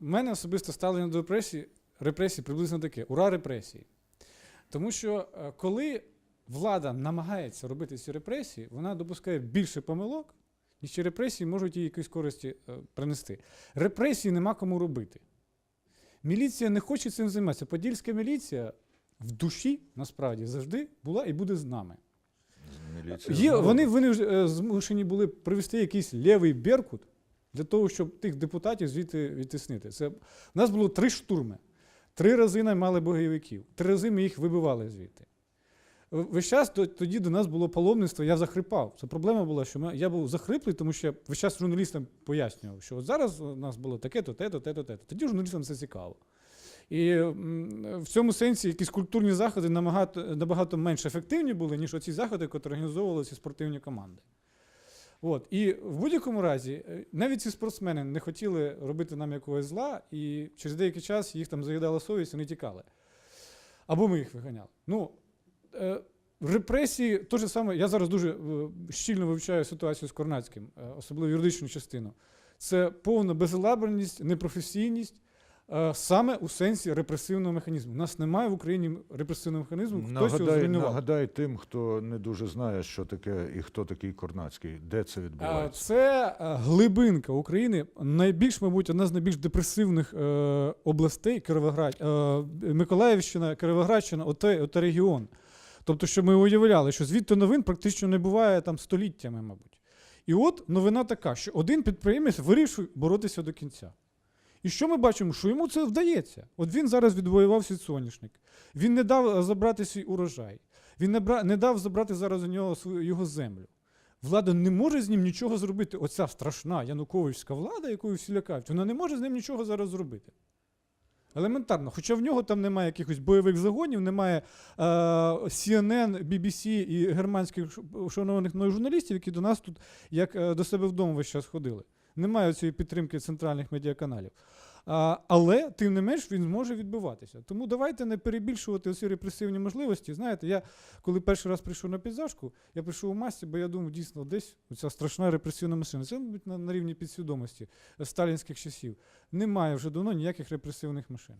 У мене особисто ставлення до репресій, репресій приблизно таке: ура репресії. Тому що е, коли влада намагається робити ці репресії, вона допускає більше помилок, ніж репресії можуть їй якоїсь користі е, принести. Репресії нема кому робити. Міліція не хоче цим займатися. Подільська міліція в душі насправді завжди була і буде з нами. Міліція Є, вони вони е, змушені були привести якийсь лівий беркут для того, щоб тих депутатів звідти відтиснити. Це, у нас було три штурми. Три рази наймали бойовиків. Три рази ми їх вибивали звідти. Весь час тоді до нас було паломництво, я захрипав. Це проблема була, що ми, я був захриплий, тому що весь час журналістам пояснював, що от зараз у нас було таке-то, те-то, те-то, те-то. Тоді журналістам це цікаво. І в цьому сенсі якісь культурні заходи набагато, набагато менш ефективні були, ніж оці заходи, які організовували ці спортивні команди. От. І в будь-якому разі, е, навіть ці спортсмени не хотіли робити нам якогось зла, і через деякий час їх там заїдала совість, вони тікали. Або ми їх виганяли. Ну, е, репресії, то ж саме, я зараз дуже е, щільно вивчаю ситуацію з Корнацьким, особливо юридичну частину. Це повна безалаберність, непрофесійність, саме у сенсі репресивного механізму. У нас немає в Україні репресивного механізму, хтось його Нагадай, зруйнував. нагадай тим, хто не дуже знає, що таке і хто такий Корнацький, де це відбувається. Це е, глибинка України, найбільш, мабуть, одна з найбільш депресивних е, областей Кировоград, е, Миколаївщина, Кировоградщина, оте, оте регіон. Тобто, що ми уявляли, що звідти новин практично не буває там століттями, мабуть. І от новина така, що один підприємець вирішив боротися до кінця. І що ми бачимо? Що йому це вдається. От він зараз відвоював свій соняшник. Він не дав е, забрати свій урожай. Він не, бра... не дав забрати зараз у нього свою його землю. Влада не може з ним нічого зробити. Оця страшна Януковичська влада, якою всі лякають, вона не може з ним нічого зараз зробити. Елементарно, хоча в нього там немає якихось бойових загонів, немає е, CNN, BBC і германських шанованих журналістів, які до нас тут як е, до себе вдома весь час ходили. Немає цієї підтримки центральних медіаканалів. А, але, тим не менш, він зможе відбиватися. Тому давайте не перебільшувати усі репресивні можливості. Знаєте, я коли перший раз прийшов на підзашку, я прийшов у масці, бо я думав, дійсно, десь ця страшна репресивна машина. Це, мабуть, на, на рівні підсвідомості е, сталінських часів. Немає вже давно ніяких репресивних машин.